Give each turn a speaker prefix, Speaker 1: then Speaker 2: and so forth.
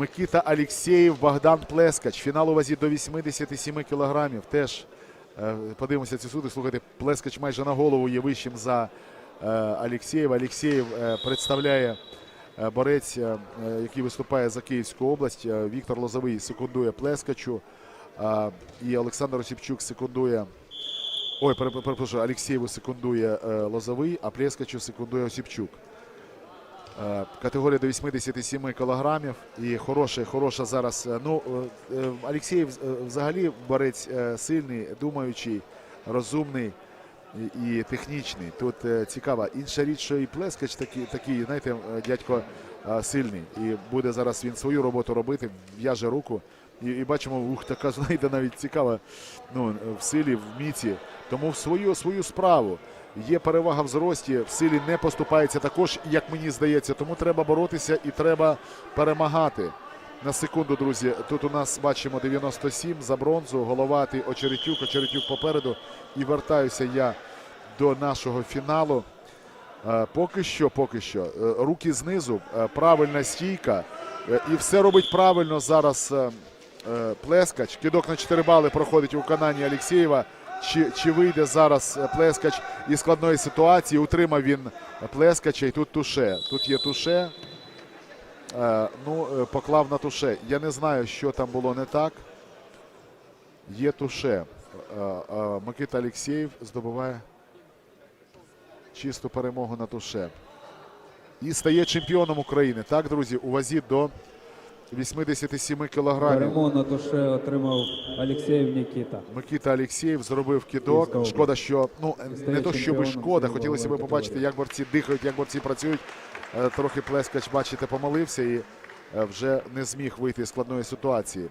Speaker 1: Микита Алєксєєв, Богдан Плескач. Фінал у вазі до 87 кілограмів. Теж е, подивимося ці суди. Слухайте, Плескач майже на голову є вищим за е, Алєксєєва. Алєксєєв е, представляє борець, який виступає за Київську область. Віктор Лозовий секундує Плескачу. І Олександр Осіпчук секундує. Ой, пере- перепрошую, Алєксєєву секундує Лозовий, а Плескачу секундує Осіпчук. Е, Категорія до 87 кілограмів. І хороша, хороша зараз. е, Ну, е, е, взагалі борець сильний, думаючий, розумний і, технічний. Тут цікаво. Інша річ, що і Плескач такий, такий знаєте, дядько сильний. І буде зараз він свою роботу робити, в'яже руку. І, і бачимо, ух, така знаєте, навіть цікава ну, в силі, в міці. Тому свою, свою справу. Є перевага в зрості, в силі не поступається також, як мені здається. Тому треба боротися і треба перемагати. На секунду, друзі, тут у нас бачимо 97 за бронзу, головатий Очеретюк, Очеретюк попереду. І вертаюся я до нашого фіналу. Е, Поки що, поки що, е, руки знизу, е, правильна стійка. І все робить правильно зараз Плескач. Кидок на 4 бали проходить у виконанні Алєксєєва. Чи, чи вийде зараз Плескач із складної ситуації? Утримав він Плескача і тут туше. Тут є туше. Е, ну, е, поклав на туше. Я не знаю, що там було не так. Є туше. Е, е, Микита Алєксєєв здобуває чисту перемогу на туше. І стає чемпіоном України. Так, друзі, у вазі до 87 кілограмів.
Speaker 2: Перемогу на душе отримав Олексєєв Нікіта.
Speaker 1: Микіта Алєксєєв зробив кидок. Шкода, що ну не то, щоб шкода. Хотілося б побачити, як борці дихають, як борці працюють. Е, Трохи Плескач, бачите, помолився і е, вже не зміг вийти з складної ситуації.